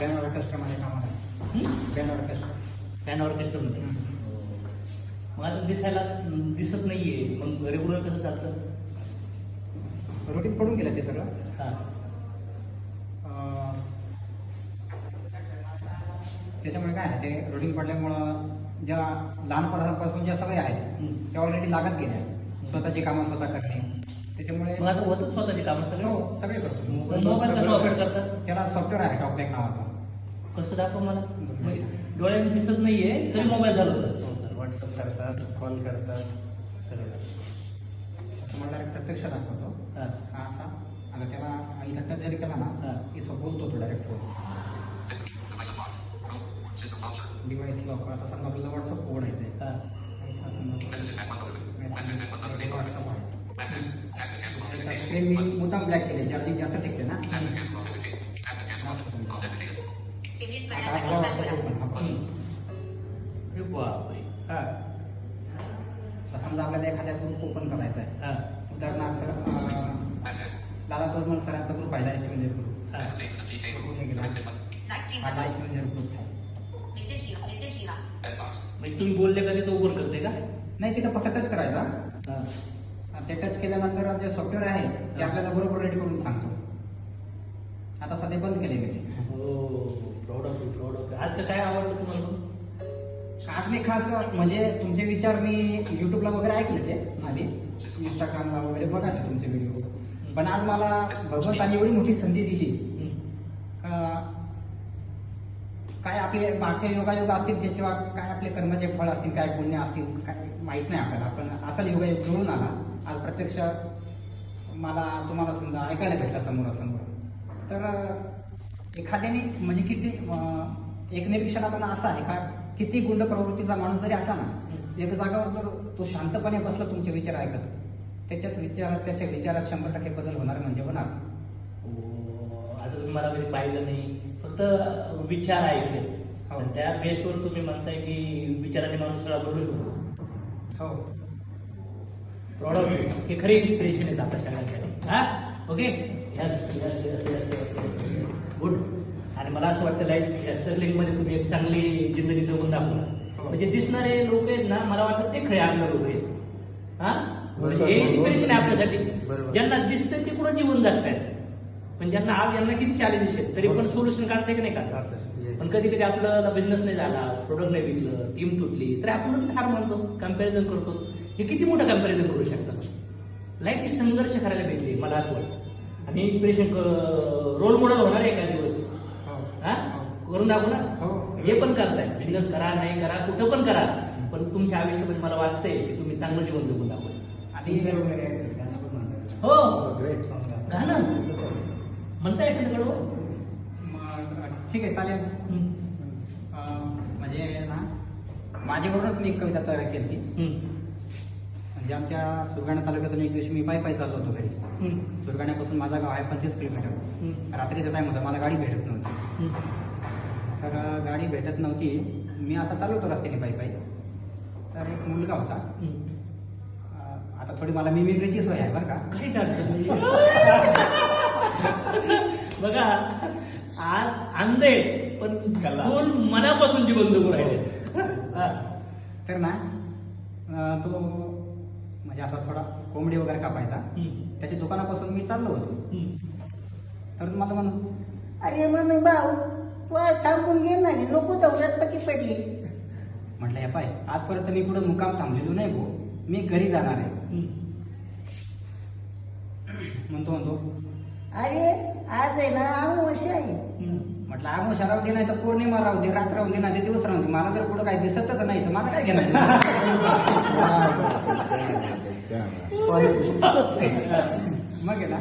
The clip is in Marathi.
बॅनर कस्टमर आहे कामाला बॅनर कस्टमर फॅनवर कस्टमर मग आता दिसायला दिसत नाहीये. मग रेग्युलर कसं चालतं? रुटीन पडून गेलं ते सगळं. हा. अं, त्याच्यामुळे काय आहे ते रुटीन पडल्यामुळं ज्या लहानपणापासून ज्या सवयी आहेत हम्म. त्या ऑलरेडी लागत गेल्या. स्वतःची कामं स्वतः करणे. त्याच्यामुळे मग आता होतच स्वतःची कामं सगळं? हो सगळे करतो. मोबाईल कसं ऑपरेट करतात त्याला सॉफ्टवेअर आहे टॉपलॅक नावाचा. कसं दाखव मला? मग डोळ्याने दिसत नाहीये तरी मोबाईल चालवतात हो सर. व्हॉट्सअप करतात कॉल करतात सगळं तुम्हाला डायरेक्ट प्रत्यक्ष दाखवतो. हा. असा. आता त्याला इथं टच जरी केला. ना इथं बोलतो तो डायरेक्ट फोन डिवाइस लॉक आता समजा आपल्याला व्हॉट्सअप उघडायचं आहे. स्क्रीन मी मुद्दाम ब्लॅक केले चार्जिंग जास्त टिकते ना. हा हा हा समजा आपल्याला एखाद्या ग्रुप ओपन करायचा आहे हा उदाहरणार्थ लाला तोरमल सरांचा ग्रुप आहे लाईफ चेंजर ग्रुप हा कुठे गेला हा लाईफ चेंजर ग्रुप आहे म्हणजे तुम्ही बोलले का ते ओपन करते का नाही तिथं फक्त टच करायचा हा ते टच केल्यानंतर जे सॉफ्टवेअर आहे ते आपल्याला बरोबर रेडी करून सांगतो. आता सध्या बंद केले मी हो proud of you proud of आजचं काय आवडलं तुम्हाला? आज मी खास म्हणजे तुमचे विचार मी युट्यूबला वगैरे ऐकले ते आधी. इंस्टाग्रामला वगैरे बघायचे तुमचे व्हिडिओ पण आज मला भगवंताने एवढी मोठी संधी दिली. का काय आपले मागचे योगायोग असतील ते किंवा काय आपले कर्माचे फळ असतील काय पुण्य असतील काय माहीत नाही आपल्याला. पण असा योगायोग जुळून आला. आज प्रत्यक्ष मला तुम्हाला समजा ऐकायला भेटला समोरासमोर. तर एखाद्याने म्हणजे किती एक निरीक्षणातून असं आहे का किती गुंड प्रवृत्तीचा माणूस जरी असला ना एक जागावर जर तो शांतपणे बसला तुमचे विचार ऐकत त्याच्यात विचारात त्याच्या विचारात शंभर टक्के बदल होणार म्हणजे होणार. हो, तुम्ही मला कधी पाहिलं नाही. फक्त विचार ऐकले. हो. आणि त्या बेसवर तुम्ही म्हणताय की विचाराने माणूस सगळा बदलू शकतो. हो. यू हे खरे इन्स्पिरेशन आहेत आता सगळ्यांसाठी. हा? Okay yes yes yes yes good आणि मला असं वाटतं लाईफ स्ट्रगलिंगमध्ये तुम्ही एक चांगली जिंदगी जगून दाखवणार हो. म्हणजे दिसणारे लोक आहेत ना मला वाटतं ते खरे आपले लोक आहेत. हा? म्हणजे हे. इन्स्पिरेशन आहे आपल्यासाठी. ज्यांना दिसतंय ते पुढे जीवन जगतायत पण ज्यांना आज यांना किती चॅलेंजेस आहेत? तरी पण सोल्युशन काढताय की नाही काढतात. पण कधी कधी आपल्याला बिझनेस नाही झाला प्रोडक्ट नाही विकलं टीम तुटली तर आपण हार मानतो कंपॅरिझन करतो. हे किती मोठं कंपॅरिझन करू शकतात लाईफ ही संघर्ष करायला भेटली मला असं वाटतं. आणि इन्स्पिरेशन रोल मॉडेल होणार आहे एका दिवस. हो. हा? करून दाखवू ना? हो. हे पण करताय. बिझनेस करा नाही करा कुठं पण करा. पण तुमच्या आयुष्यामध्ये मला वाटतंय की तुम्ही चांगलं जीवन जगून दाखवलं आणि हो ग्रेट सॉंग गाणं म्हणता एखादं मग ठीक आहे चालेल. म्हणजे ना माझ्याकडूनच मी एक कविता तयार केली. म्हणजे आमच्या सुरगाणा तालुक्यातून एक दिवशी मी पायी पायी चाललो होतो घरी. सुरगाण्यापासून माझा गाव आहे पंचवीस किलोमीटर. रात्रीचा टाइम होता मला गाडी भेटत नव्हती. तर गाडी भेटत नव्हती. मी असा चाललो होतो रस्त्याने पायी पायी. तर एक मुलगा होता. आता थोडी मला मिमिक्रीची सोय आहे बरं का. अडचण नाही. बघा आज अंधे पण कला. फुल मनापासून जीवन जगू राहिले हा. तर ना अं, तो म्हणजे असा थोडा कोंबडी वगैरे कापायचा हम्म. त्याच्या दुकानापासून मी चाललो होतो. तर मला म्हणून अरे म्हणून भाऊ तू आज थांबून घे ना नको दौऱ्यात पती पडली म्हटलं या पाय आजपर्यंत मी कुठं मुकाम थांबलेलो नाही भाऊ मी घरी जाणार आहे. म्हणतो म्हणतो अरे आज आहे ना अमावस्या आहे. म्हटलं आमोशा राहू दे नाही तर पौर्णिमा राहू दे रात्र राहू दे नाही दिवस राहू दे मला जर कुठं काही दिसतच नाही तर मला काय घेणार. मग ना